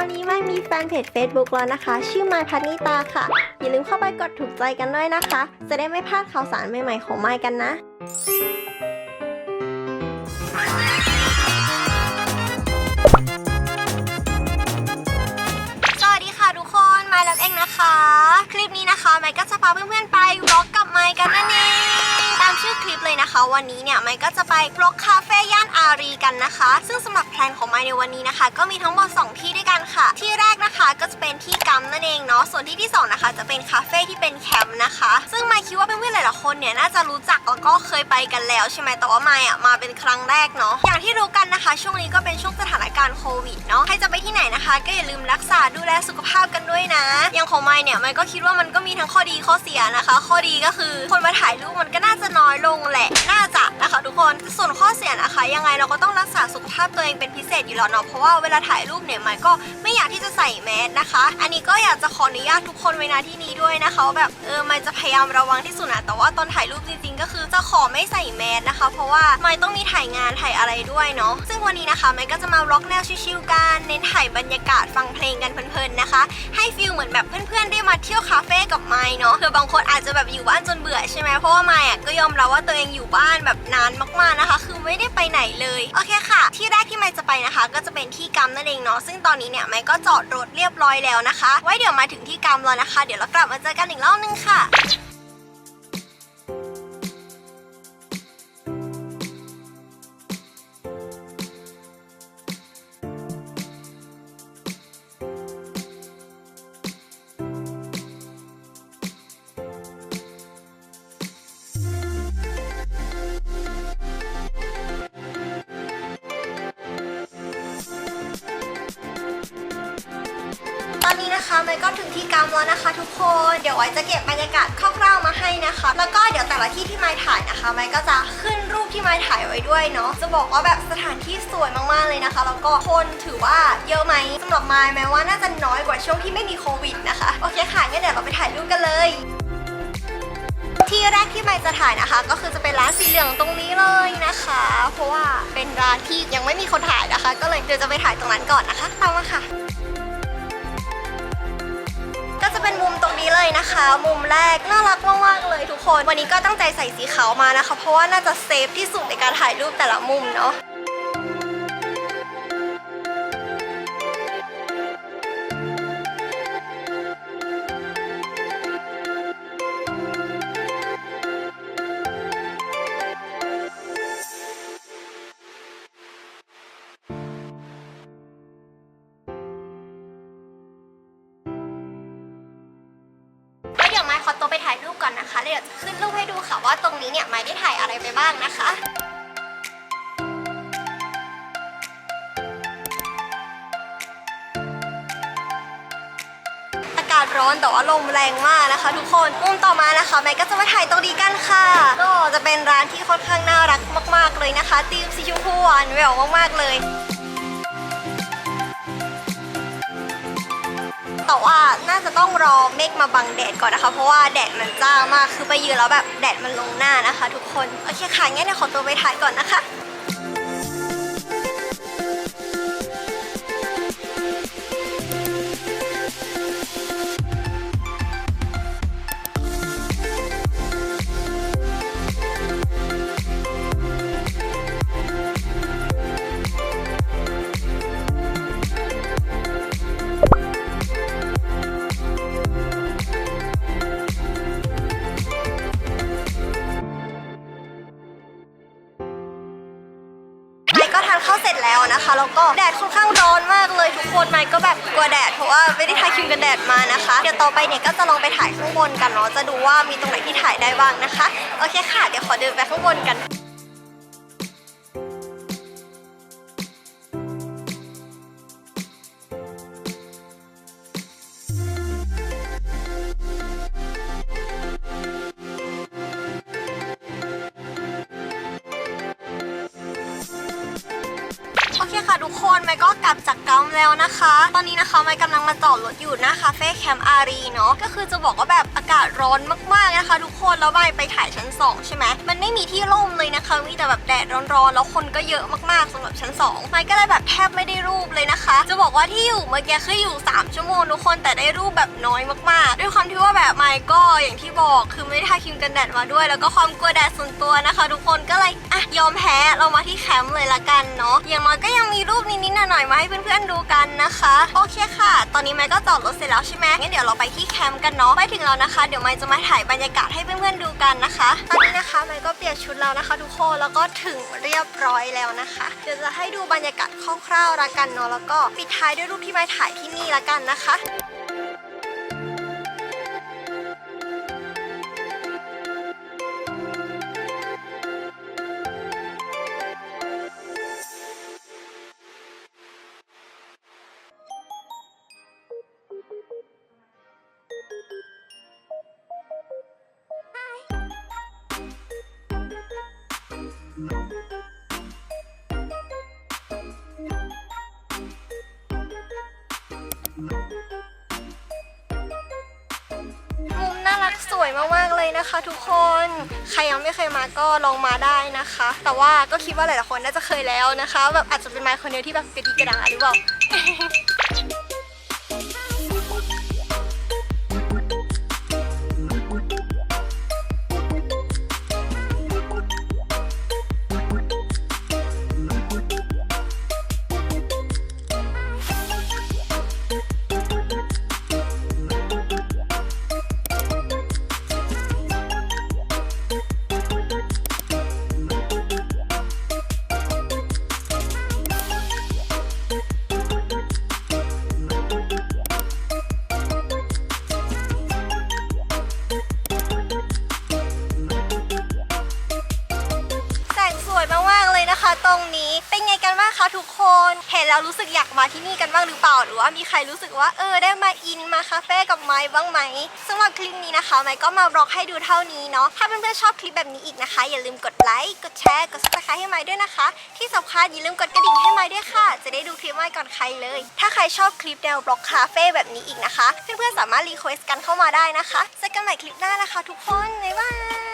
อนนี้ไม่มีแฟนเพจ Facebook แล้วนะคะ ชื่อไมพัทนิตาค่ะ อย่าลืมเข้าไปกดถูกใจกันด้วยนะคะ จะได้ไม่พลาดข่าวสารใหม่ๆของไมกันนะสวัสดีค่ะทุกคนไมล์รับเองนะคะ คลิปนี้นะคะไมค์ก็จะพาเพื่อนๆไปวล็อกกับไมค์กันนั่นเองามชื่อคลิปเลยนะคะ วันนี้เนี่ยไมค์ก็จะไปวล็อกคาเฟ่ย่านอารีกันนะคะ ซึ่งสำหรับแพลนของไมค์ในวันนี้นะคะ ก็มีทั้งหมด2ที่ด้วยกันค่ะ ที่ะก็จะเป็นที่กัมนั่นเองเนาะส่วนที่ที่สองนะคะจะเป็นคาเฟ่ที่เป็นแคมป์นะคะ ซึ่งไมค์คิดว่าเพื่อนๆหลายๆคนเนี่ยน่าจะรู้จักแล้วก็เคยไปกันแล้วใช่ไหมแต่ว่าไมค์อะมาเป็นครั้งแรกเนาะอย่างที่รู้กันนะคะ ช่วงนี้ก็เป็นช่วงสถานการณ์โควิดเนาะใครจะไปที่ไหนนะคะ ก็อย่าลืมรักษาดูแลสุขภาพกันด้วยนะอย่างของไมค์เนี่ยไมค์ก็คิดว่ามันก็มีทั้งข้อดีข้อเสียนะคะ ข้อดีก็คือคนมาถ่ายรูปมันก็น่าจะน้อยลงแหละน่าจะนะคะ ทุกคนส่วนข้อเสียนะคะ ยังไงเราก็ต้องรักษาสุขภาพตัวเองเป็นพิเศษอยู่แล้วเนาะเพราะว่าเวลาถ่ายรูปเนี่ยไมก็ไม่อยากที่จะใส่แมสนะคะ อันนี้ก็อยากจะขออนุญาตทุกคนไว้นะที่นี้ด้วยนะคะแบบเออไมค์จะพยายามระวังที่สุดนะแต่ว่าตอนถ่ายรูปจริงๆ ก็คือจะขอไม่ใส่แมสนะคะ เพราะว่าไมค์ต้องมีถ่ายงานถ่ายอะไรด้วยเนาะซึ่งวันนี้นะคะไมค์ก็จะมาร็อกแนวชิลๆกันเน้นถ่ายบรรยากาศฟังเพลงกันเพลินๆนะคะ ให้ฟิลเหมือนแบบเพื่อนๆ ได้มาเที่ยวคาเฟ่กับไมค์เนาะคือบางคนอาจจะแบบอยู่บ้านจนเบื่อใช่ไหมเพราะว่าไมค์อะก็ยอมรับว่าตัวเองอยู่บ้านแบบนานมากๆนะคะ คือไม่ได้ไปไหนเลยโอเคค่ะ ที่แรกที่ไมค์จะไปนะคะ ก็จะเป็นที่กัมนั่นเองเนาะซึ่งตอนนี้เนี่ยไมค์ก็จอดรถเรียบร้อยแล้วนะคะ ไว้เดี๋ยวมาถึงที่กัมแล้วนะคะ เดี๋ยวเรากลับมาเจอกันอีกรอบนึงค่ะ อนนี้นะคะไมค์ก็ถึงที่กัมแล้วนะคะ ทุกคน เดี๋ยวไว้จะเก็บบรรยากาศคร่าวๆมาให้นะคะ แล้วก็เดี๋ยวแต่ละที่ที่ไมค์ถ่ายนะคะไมค์ก็จะขึ้นรูปที่ไมค์ถ่ายไว้ด้วยเนาะ จะบอกว่าแบบสถานที่สวยมากๆเลยนะคะ แล้วก็คนถือว่าเยอะไหมสำหรับไมค์แม้ว่าน่าจะน้อยกว่าช่วงที่ไม่มีโควิดนะคะ โอเคค่ะงั้นเดี๋ยวเราไปถ่ายรูปกันเลยที่แรกที่ไมค์จะถ่ายนะคะ ก็คือจะเป็นร้านสีเหลืองตรงนี้เลยนะคะ เพราะว่าเป็นร้านที่ยังไม่มีคนถ่ายนะคะ ก็เลยเดี๋ยวจะไปถ่ายตรงนั้นก่อนนะคะตามมาค่ะ จะเป็นมุมตรงนี้เลยนะคะ มุมแรกน่ารักมากๆเลยทุกคน วันนี้ก็ตั้งใจใส่สีขาวมานะคะ เพราะว่าน่าจะเซฟที่สุดในการถ่ายรูปแต่ละมุมเนาะ ไปถ่ายรูปก่อนนะคะแล้วเดี๋ยวจะขึ้นรูปให้ดูค่ะว่าตรงนี้เนี่ยไม้ได้ถ่ายอะไรไปบ้างนะคะอากาศร้อนแต่ว่าลมแรงมากนะคะ ทุกคนมุมต่อมานะคะไม้ก็จะมาถ่ายตรงนี้กันค่ะก็จะเป็นร้านที่ค่อนข้างน่ารักมาก ๆเลยนะคะตีมสีชมพูหวานแหววมากๆเลย แต่ว่าน่าจะต้องรอเมฆมาบังแดดก่อนนะคะ เพราะว่าแดดมันจ้ามากคือไปยืนแล้วแบบแดดมันลงหน้านะคะ ทุกคน โอเคค่ะงั้นเดี๋ยวขอตัวไปถ่ายก่อนนะคะ ร็จแล้วนะคะ แล้วก็แดดค่อนข้างร้อนมากเลยทุกคนไมค์ก็แบบกลัวแดดเพราะว่าไม่ได้ทาครีมกันแดดมานะคะ เดี๋ยวต่อไปเนี่ยก็จะลองไปถ่ายข้างบนกันเนาะจะดูว่ามีตรงไหนที่ถ่ายได้บ้างนะคะ โอเคค่ะ เดี๋ยวขอเดินไปข้างบนกัน ค่ะทุกคนไมค์ก็กลับจากกัมแล้วนะคะ ตอนนี้นะคะไมค์กำลังมาจอดรถอยู่หน้าคาเฟ่แคมป์อารีเนาะก็คือจะบอกว่าแบบอากาศร้อนมากๆนะคะ ทุกคนแล้วไมค์ไปถ่ายชั้น 2 ใช่ไหมมันไม่มีที่ร่มเลยนะคะ มีแต่แบบแดดร้อนๆแล้วคนก็เยอะมากๆสำหรับชั้น 2 ไมค์ก็เลยแบบแทบไม่ได้รูปเลยนะคะ จะบอกว่าที่อยู่เมื่อกี้คืออยู่ 3 ชั่วโมงทุกคนแต่ได้รูปแบบน้อยมากๆ ด้วยความที่ว่าแบบไมค์ก็อย่างที่บอกคือไม่ได้ทาครีมกันแดดมาด้วย แล้วก็ความกลัวแดดส่วนตัวนะคะ ทุกคนก็เลยอะยอมแพ้เรามาที่แคมป์เลยละกันเนาะอย่างน้อยก็ยังมีรูปนิดๆหน่อยๆมาให้เพื่อนๆดูกันนะคะ โอเคค่ะ ตอนนี้ไมค์ก็จอดรถเสร็จแล้วใช่ไหมงั้นเดี๋ยวเราไปที่แคมป์กันเนาะไปถึงแล้วนะคะ เดี๋ยวไมค์จะมาถ่ายบรรยากาศให้เพื่อนๆดูกันนะคะ ตอนนี้นะคะไมค์ก็เปลี่ยนชุดแล้วนะคะ ทุกคนแล้วก็ถึงเรียบร้อยแล้วนะคะ เดี๋ยวจะให้ดูบรรยากาศคร่าวๆละกันเนาะแล้วก็ปิดท้ายด้วยรูปที่ไมค์ถ่ายที่นี่ละกันนะคะ นะคะ ทุกคนใครยังไม่เคยมาก็ลองมาได้นะคะ แต่ว่าก็คิดว่าหลายๆคนน่าจะเคยแล้วนะคะแบบอาจจะเป็นไมค์คนเดียวที่แบบกระดีกระดังหรือเปล่า นะคะ ตรงนี้เป็นไงกันบ้างคะทุกคนเห็นแล้วรู้สึกอยากมาที่นี่กันบ้างหรือเปล่า หรือว่ามีใครรู้สึกว่าเออได้มาอินมาคาเฟ่กับไม้บ้างไหมสำหรับคลิปนี้นะคะไม้ก็มาบล็อกให้ดูเท่านี้เนาะถ้าเพื่อนๆชอบคลิปแบบนี้อีกนะคะ อย่าลืมกดไลค์กดแชร์กด subscribe ให้ไม้ด้วยนะคะ ที่สำคัญอย่าลืมกดกระดิ่งให้ไม้ด้วยค่ะ จะได้ดูคลิปไม้ก่อนใครเลย ถ้าใครชอบคลิปแนวบล็อกคาเฟ่แบบนี้อีกนะคะ เพื่อนๆสามารถรีเควสต์กันเข้ามาได้นะคะเจอกันใหม่คลิปหน้านะคะ ทุกคนบ๊ายบาย